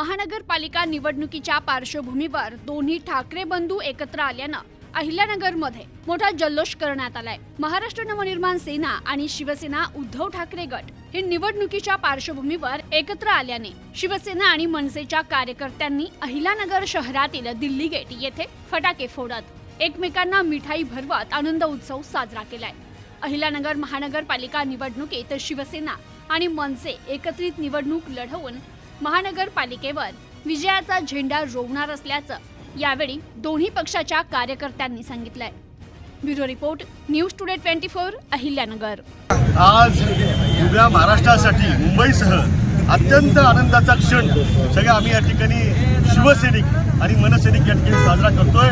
महानगरपालिका निवडणुकीच्या पार्श्वभूमीवर दोन्ही ठाकरे बंधू एकत्र आल्यानं अहिल्यानगरमध्ये मोठा जल्लोष करण्यात आलाय. महाराष्ट्र नवनिर्माण सेना आणि शिवसेना उद्धव ठाकरे गट हे निवडणुकीच्या पार्श्वभूमीवर एकत्र आल्याने शिवसेना आणि मनसेच्या कार्यकर्त्यांनी अहिल्यानगर शहरातील दिल्ली गेट येथे फटाके फोडत एकमेकांना मिठाई भरवत आनंद उत्सव साजरा केलाय. अहिल्यानगर महानगरपालिका निवडणुकीत शिवसेना आणि मनसे एकत्रित निवडणूक लढवून महानगरपालिकेवर विजयाचा झेंडा रोवणार असल्याचं यावेळी दोन्ही पक्षाच्या कार्यकर्त्यांनी सांगितलंय. Bureau report news today twenty four Ahilyanagar. आज उभ्या महाराष्ट्रासाठी मुंबईसह अत्यंत आनंदाचा क्षण. सगळ्या आम्ही या ठिकाणी शिवसैनिक आणि मनसैनिक या ठिकाणी साजरा करतोय.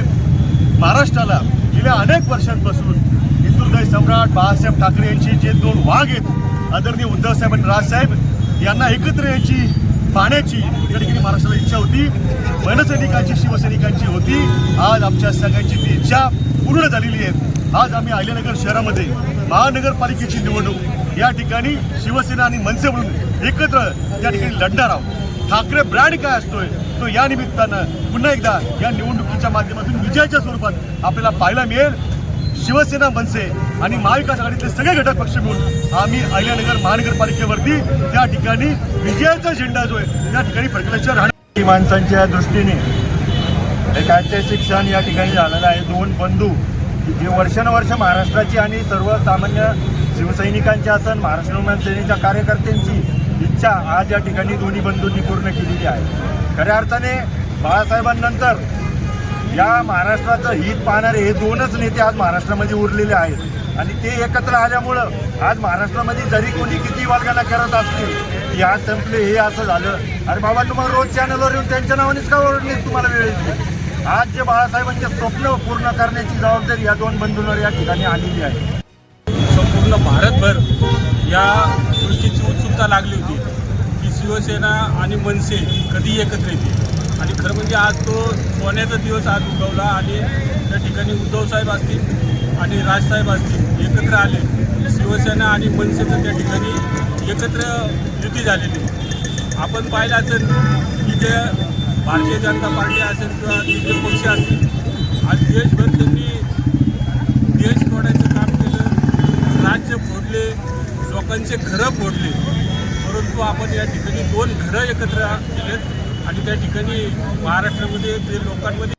महाराष्ट्राला गेल्या अनेक वर्षांपासून हिंदुहृदय सम्राट बाळासाहेब ठाकरे यांचे जे दोन वाघ आहेत आदरणीय उद्धवसाहेब आणि राजसाहेब यांना एकत्र यायची पाहण्याची या ठिकाणी महाराष्ट्राला इच्छा होती. मनसैनिकांची शिवसैनिकांची होती. आज आमच्या सगळ्यांची ती इच्छा पूर्ण झालेली आहे. आज आम्ही अहिल्यानगर शहरामध्ये महानगरपालिकेची निवडणूक या ठिकाणी शिवसेना आणि मनसे म्हणून एकत्र या ठिकाणी लढणार आहोत. ठाकरे ब्रँड काय असतोय? तो या निमित्तानं पुन्हा एकदा या निवडणुकीच्या माध्यमातून विजयाच्या स्वरूपात आपल्याला पाहायला मिळेल. शिवसेना मनसे आणि महाविकास आघाडीतले सगळे घटक पक्ष मिळून आम्ही अहिल्यानगर महानगरपालिकेवरती त्या ठिकाणी विजयाचा झेंडा जो आहे त्या ठिकाणी प्रकल्पाच्या राहणार. माणसांच्या दृष्टीने एक ऐतिहासिक क्षण या ठिकाणी झालेला आहे. दोन बंधू जे वर्षानुवर्ष महाराष्ट्राची आणि सर्वसामान्य शिवसैनिकांची असन महाराष्ट्र निर्माण सेनेच्या कार्यकर्त्यांची इच्छा आज या ठिकाणी दोन्ही बंधूंनी पूर्ण केलेली आहे. खऱ्या अर्थाने बाळासाहेबांनंतर या महाराष्ट्राचं हित पाहणारे हे दोनच नेते आज महाराष्ट्रामध्ये उरलेले आहेत. आणि ते एकत्र आल्यामुळं आज महाराष्ट्रामध्ये जरी कोणी किती वर्गाला करत असतील की आज संपले हे असं झालं. अरे बाबा तुम्हाला रोज चॅनलवर येऊन त्यांच्या नावानेच का ओरडले तुम्हाला वेळ आज जे बाळासाहेबांचे स्वप्न पूर्ण करण्याची जबाबदारी या दोन बंधूंवर या ठिकाणी आलेली आहे. संपूर्ण भारतभर या गोष्टीची उत्सुकता लागली होती की शिवसेना आणि मनसे कधी एकत्र येतील? आणि खरं म्हणजे आज तो सोन्याचा दिवस आज उगवला आणि त्या ठिकाणी उद्धवसाहेब असतील आणि राजसाहेब असतील एकत्र आले. शिवसेना आणि मनसेचं त्या ठिकाणी एकत्र युती झालेली. आपण पाहिलं असेल की जे भारतीय जनता पार्टी असेल किंवा इतर पक्ष असतील आज देशभर त्यांनी देश फोडायचं काम केलं राज्य फोडले लोकांचे घरं फोडले. परंतु आपण या ठिकाणी दोन घरं एकत्र केलेत. आणि त्या ठिकाणी महाराष्ट्रामध्ये ते लोकांमध्ये